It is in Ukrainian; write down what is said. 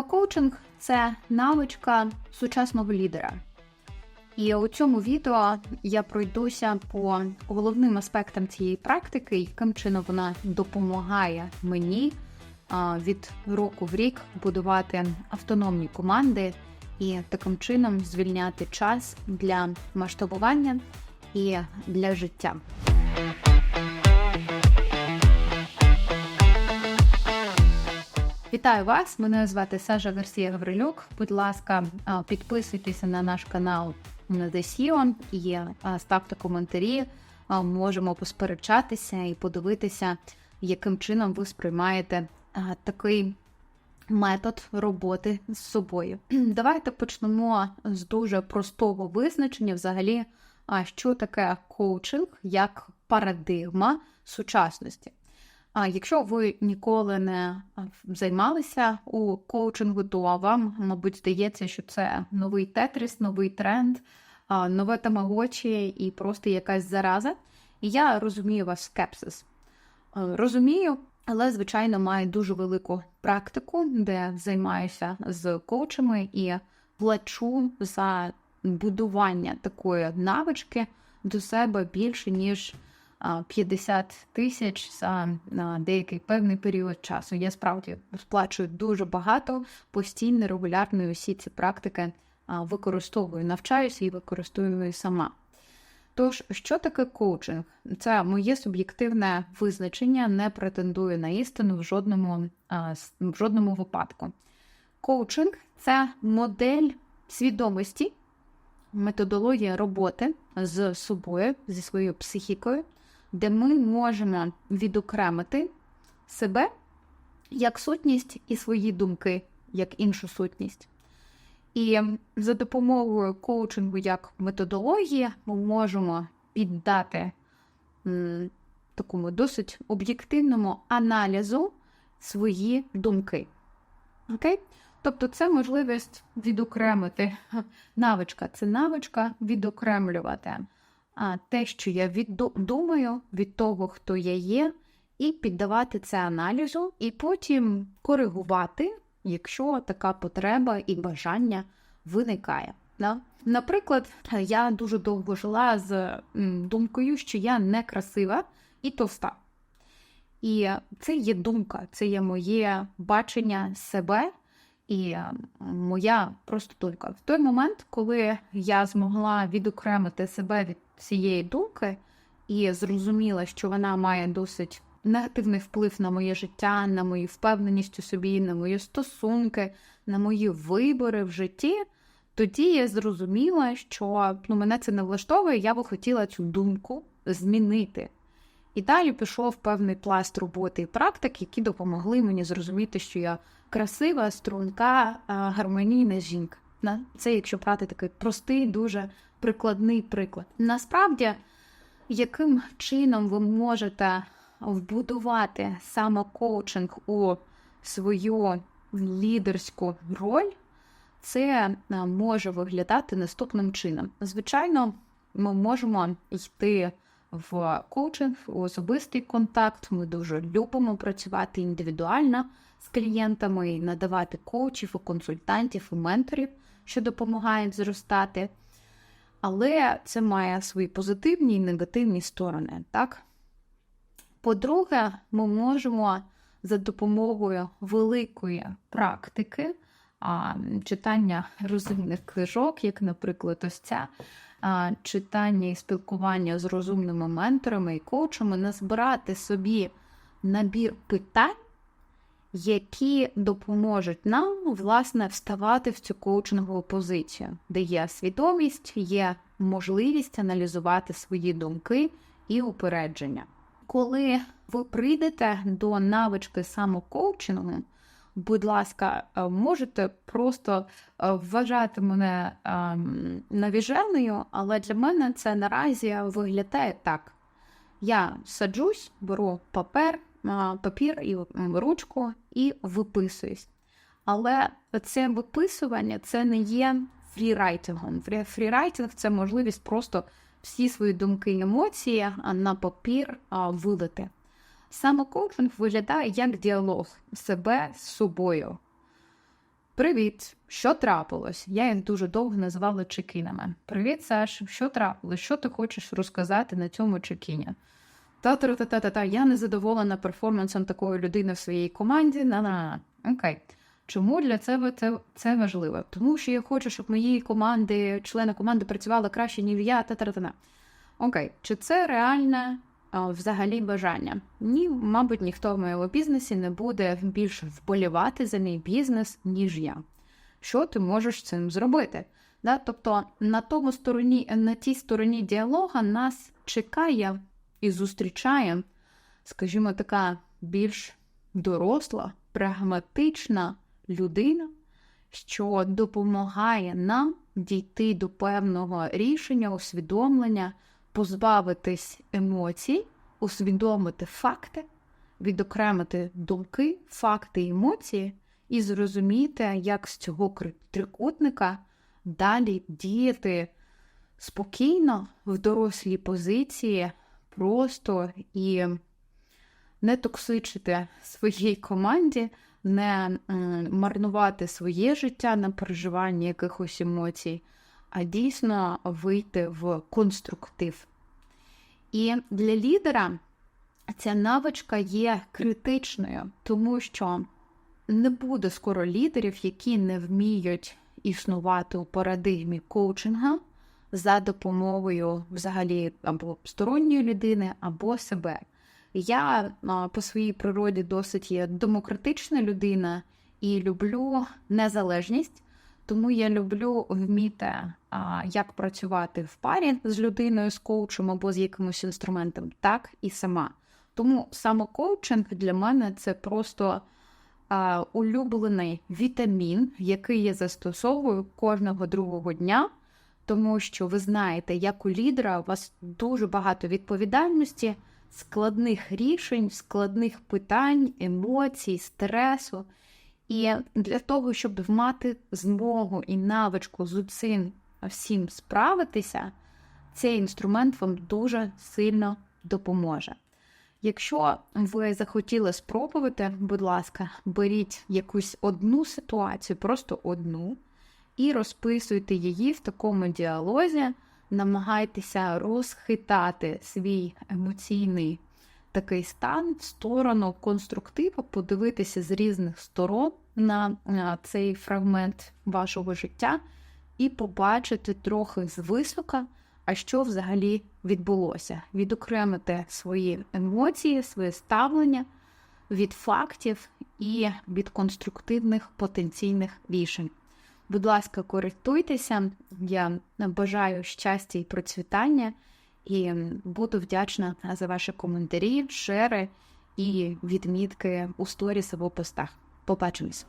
Самокоучинг це навичка сучасного лідера. І у цьому відео я пройдуся по головним аспектам цієї практики, яким чином вона допомагає мені від року в рік будувати автономні команди і таким чином звільняти час для масштабування і для життя. Вітаю вас! Мене звати Сажа Гарсія Гаврилюк. Будь ласка, а, підписуйтеся на наш канал на SEO і ставте коментарі. Можемо посперечатися і подивитися, яким чином ви сприймаєте такий метод роботи з собою. Давайте почнемо з дуже простого визначення, взагалі, що таке коучинг як парадигма сучасності. А якщо ви ніколи не займалися у коучингу, то вам, мабуть, здається, що це новий тетріс, новий тренд, нове тамагочі і просто якась зараза. І я розумію вас скепсис. Розумію, але, звичайно, маю дуже велику практику, де займаюся з коучами і плачу за будування такої навички до себе більше, ніж 50 тисяч за деякий певний період часу. Я справді сплачую дуже багато постійно, регулярно усі ці практики використовую, навчаюся і використовую сама. Тож, що таке коучинг? Це моє суб'єктивне визначення, не претендує на істину в жодному, в жодному випадку. Коучинг це модель свідомості, методологія роботи з собою, зі своєю психікою, де ми можемо відокремити себе як сутність і свої думки як іншу сутність. І за допомогою коучингу як методології ми можемо піддати такому досить об'єктивному аналізу свої думки. Окей? Тобто це можливість відокремити навичка. Це навичка відокремлювати те, що я відду- думаю від того, хто я є, і піддавати це аналізу, і потім коригувати, якщо така потреба і бажання виникає. Да? Наприклад, я дуже довго жила з думкою, що я некрасива і товста. І це є думка, це є моє бачення себе і моя просто думка. В той момент, коли я змогла відокремити себе від цієї думки і зрозуміла, що вона має досить негативний вплив на моє життя, на мою впевненість у собі, на мої стосунки, на мої вибори в житті, тоді я зрозуміла, що ну, мене це не влаштовує, я би хотіла цю думку змінити. І далі пішов певний пласт роботи і практик, які допомогли мені зрозуміти, що я красива, струнка, гармонійна жінка. Це якщо брати такий простий, дуже прикладний приклад. Насправді, яким чином ви можете вбудувати самокоучинг у свою лідерську роль, це може виглядати наступним чином. Звичайно, ми можемо йти в коучинг, в особистий контакт. Ми дуже любимо працювати індивідуально з клієнтами і надавати коучів, і консультантів, і менторів, що допомагають зростати. Але це має свої позитивні і негативні сторони. Так? По-друге, ми можемо за допомогою великої практики, а, читання розумних книжок, як, наприклад, ось ця, читання і спілкування з розумними менторами і коучами, назбирати собі набір питань, які допоможуть нам, власне, вставати в цю коучингову позицію, де є свідомість, є можливість аналізувати свої думки і упередження. Коли ви прийдете до навички самокоучингу, будь ласка, е, можете просто е, вважати мене ем, навіженою, але для мене це наразі виглядає так. Я саджусь, беру папер, папір і ручку і виписуюсь. Але це виписування це не є фрірайтингом. Фрірайтинг це можливість просто всі свої думки і емоції на папір вилити. Самокоучинг виглядає як діалог себе з собою. Привіт, що трапилось? Я їх дуже довго називала чекінами. Привіт, Саш, що трапилось? Що ти хочеш розказати на цьому чекіні? та та та та та та я не задоволена перформансом такої людини в своїй команді. на на Окей. Чому для тебе це, це важливо? Тому що я хочу, щоб мої команди, члени команди працювали краще, ніж я. та та та та Окей, чи це реальне а, взагалі бажання? Ні, мабуть, ніхто в моєму бізнесі не буде більше вболівати за мій бізнес, ніж я. Що ти можеш цим зробити? Да? Тобто на тому стороні, на тій стороні діалога нас чекає і зустрічає, скажімо, така більш доросла, прагматична людина, що допомагає нам дійти до певного рішення, усвідомлення, позбавитись емоцій, усвідомити факти, відокремити думки, факти емоції і зрозуміти, як з цього трикутника далі діяти спокійно в дорослій позиції, просто і не токсичити своїй команді, не марнувати своє життя на переживання якихось емоцій, а дійсно вийти в конструктив. І для лідера ця навичка є критичною, тому що не буде скоро лідерів, які не вміють існувати у парадигмі коучинга за допомогою взагалі або сторонньої людини, або себе. Я по своїй природі досить є демократична людина і люблю незалежність, тому я люблю вміти, як працювати в парі з людиною, з коучем або з якимось інструментом, так і сама. Тому самокоучинг для мене це просто а, улюблений вітамін, який я застосовую кожного другого дня, тому що ви знаєте, як у лідера у вас дуже багато відповідальності, складних рішень, складних питань, емоцій, стресу. І для того, щоб мати змогу і навичку з цим всім справитися, цей інструмент вам дуже сильно допоможе. Якщо ви захотіли спробувати, будь ласка, беріть якусь одну ситуацію, просто одну, і розписуйте її в такому діалозі, намагайтеся розхитати свій емоційний такий стан в сторону конструктива, подивитися з різних сторон на цей фрагмент вашого життя і побачити трохи звисока, а що взагалі відбулося. Відокремити свої емоції, своє ставлення від фактів і від конструктивних потенційних рішень. Будь ласка, користуйтеся, я бажаю щастя і процвітання, і буду вдячна за ваші коментарі, шери і відмітки у сторіс або постах. Побачимось!